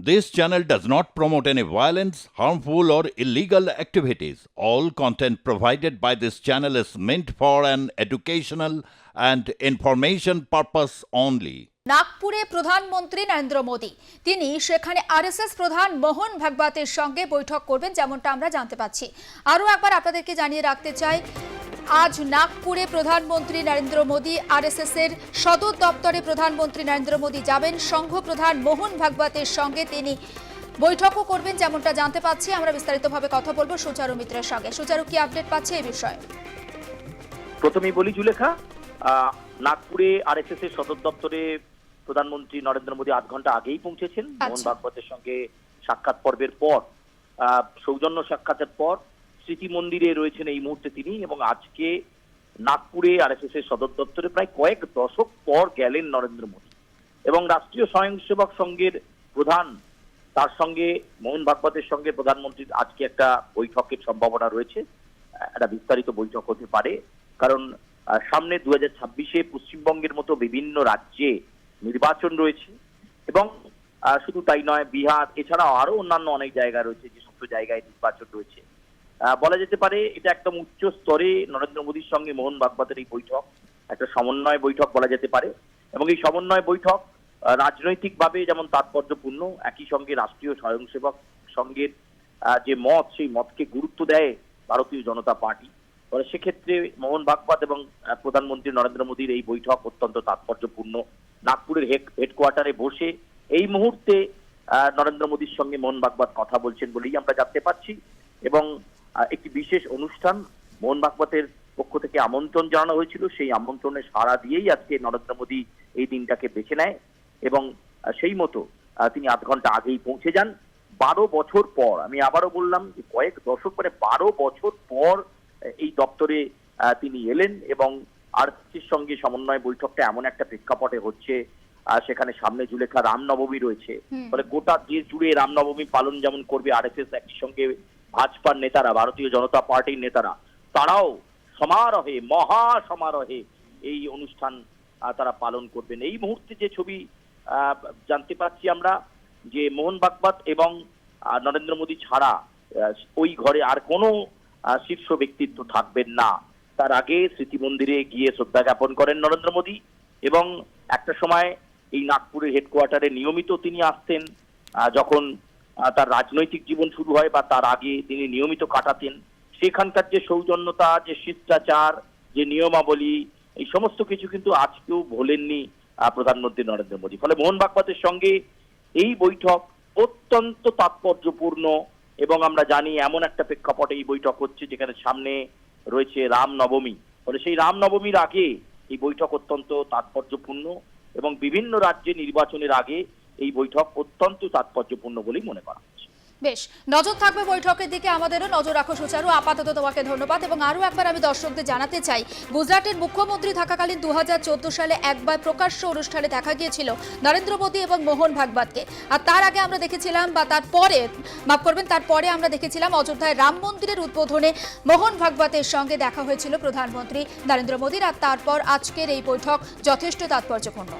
This channel does not promote any violence, harmful, or illegal activities. All content provided by this channel is meant for an educational and information purpose only. নাগপুরে প্রধানমন্ত্রী নরেন্দ্র মোদী তিনি সেখানে RSS প্রধান মোহন ভাগবতের সঙ্গে বৈঠক করবেন যেমনটা আমরা জানতে পাচ্ছি আরও একবার আপনাদেরকে জানিয়ে রাখতে চাই আজ নাগপুরে প্রধানমন্ত্রী নরেন্দ্র মোদী আরএসএস এর সদর দপ্তরে প্রধানমন্ত্রী নরেন্দ্র মোদী যাবেন। সংঘ প্রধান মোহন ভাগবতের সঙ্গে তিনি বৈঠকও করবেন যেমনটা জানতে পাচ্ছি। আমরা বিস্তারিতভাবে কথা বলব সুচারু মিত্রের সঙ্গে। সুচারু কি আপডেট পাচ্ছে এই বিষয়ে? প্রথমেই বলি জুলেখা আহ, নাগপুরে আরএসএস এর সদর দপ্তরে প্রধানমন্ত্রী নরেন্দ্র মোদী আধ ঘণ্টা আগেই পৌঁছেছেন। মোহন আচ্ছা। ভাগবতের সঙ্গে সাক্ষাৎ পর্বের পর আহ, সৌজন্য সাক্ষাতের পর স্মৃতি মন্দিরে রয়েছেন এই মুহূর্তে তিনি এবং আজকে নাগপুরে আরএসএস এর সদর দপ্তরে প্রায় কয়েক দশক পর গেলেন নরেন্দ্র মোদী। এবং রাষ্ট্রীয় স্বয়ংসেবক সংঘের প্রধান, তার সঙ্গে মোহন ভাগবতের সঙ্গে প্রধানমন্ত্রীর আজকে একটা বৈঠকের সম্ভাবনা রয়েছে। একটা বিস্তারিত বৈঠক হতে পারে। কারণ সামনে দু হাজার ছাব্বিশে পশ্চিমবঙ্গের মতো বিভিন্ন রাজ্যে নির্বাচন রয়েছে এবং শুধু তাই নয়, বিহার, এছাড়াও আরও অন্যান্য অনেক জায়গা রয়েছে যে সমস্ত জায়গায় নির্বাচন রয়েছে। বলা যেতে পারে এটা একদম উচ্চ স্তরে নরেন্দ্র মোদীর সঙ্গে মোহন ভাগবতের এই বৈঠক, একটা সমন্বয় বৈঠক বলা যেতে পারে। এবং এই সমন্বয় বৈঠক রাজনৈতিকভাবে যেমন তাৎপর্যপূর্ণ, একই সঙ্গে রাষ্ট্রীয় স্বয়ংসেবক সংঘের যে মত, সেই মতকে গুরুত্ব দেয় ভারতীয় জনতা পার্টি। ফলে সেক্ষেত্রে মোহন ভাগবত এবং প্রধানমন্ত্রী নরেন্দ্র মোদীর এই বৈঠক অত্যন্ত তাৎপর্যপূর্ণ। নাগপুরের হেডকোয়ার্টারে বসে এই মুহূর্তে নরেন্দ্র মোদীর সঙ্গে মোহন ভাগবত কথা বলছেন বলেই আমরা জানতে পারছি। এবং একটি বিশেষ অনুষ্ঠান মোহন ভাগবতের পক্ষ থেকে আমন্ত্রণ জানানো হয়েছিল। সেই আমন্ত্রণে সাড়া দিয়েই আজকে নরেন্দ্র মোদী এই দিনটাকে বেছে নেয় এবং সেই মতো তিনি আধ ঘণ্টা আগেই পৌঁছে যান। বারো বছর পর আমি আবারও বললাম যে কয়েক দশক মানে বারো বছর পর এই দপ্তরে আহ, তিনি এলেন এবং আরসির সঙ্গে সমন্বয় বৈঠকটা এমন একটা প্রেক্ষাপটে হচ্ছে আহ, সেখানে সামনে জুলেখা রামনবমী রয়েছে। ফলে গোটা দেশ জুড়ে রামনবমী পালন যেমন করবে আরএসএস একই সঙ্গে ভাজপার নেতারা ভারতীয় জনতা পার্টির নেতারা তারাও সমারোহে মহা সমারোহে এই অনুষ্ঠান তারা পালন করবেন। এই মুহূর্তে যে ছবি জানতে পারছি আমরা যে মোহন বাগবত এবং নরেন্দ্র মোদী ছাড়া ওই ঘরে আর কোনো শীর্ষ ব্যক্তিত্ব থাকবেন না। তার আগে স্মৃতি মন্দিরে গিয়ে শ্রদ্ধা জ্ঞাপন করেন নরেন্দ্র মোদী এবং একটা সময় এই নাগপুরের হেডকোয়ার্টারে নিয়মিত তিনি আসতেন যখন তার রাজনৈতিক জীবন শুরু হয় বা তার আগে তিনি নিয়মিত কাটাতেন। সেখানকার যে সৌজন্যতা, যে শিষ্টাচার, যে নিয়মাবলী, এই সমস্ত কিছু কিন্তু আজকেও ভোলেননি প্রধানমন্ত্রী নরেন্দ্র মোদী। ফলে মোহন ভাগবতের সঙ্গে এই বৈঠক অত্যন্ত তাৎপর্যপূর্ণ এবং আমরা জানি এমন একটা প্রেক্ষাপটে এই বৈঠক হচ্ছে যেখানে সামনে রয়েছে রামনবমী। ফলে সেই রামনবমীর আগে এই বৈঠক অত্যন্ত তাৎপর্যপূর্ণ এবং বিভিন্ন রাজ্যে নির্বাচনের আগে এই বৈঠক অত্যন্ত তাৎপর্যপূর্ণ বলেই মনে করা বেশ, নজর থাকবে বৈঠকের দিকে, আমাদেরও নজর রাখো সুচারু। আপাতত তোমাকে ধন্যবাদ এবং আরও একবার আমি দর্শকদের জানাতে চাই, গুজরাটের মুখ্যমন্ত্রী থাকাকালীন দুহাজার চোদ্দ সালে একবার প্রকাশ্য অনুষ্ঠানে দেখা গিয়েছিল নরেন্দ্র মোদী এবং মোহন ভাগবতকে। আর তার আগে আমরা দেখেছিলাম বা তারপরে মাফ করবেন তারপরে আমরা দেখেছিলাম অযোধ্যায় রাম মন্দিরের উদ্বোধনে মোহন ভাগবতের সঙ্গে দেখা হয়েছিল প্রধানমন্ত্রী নরেন্দ্র মোদীর। আর তারপর আজকের এই বৈঠক যথেষ্ট তাৎপর্যপূর্ণ।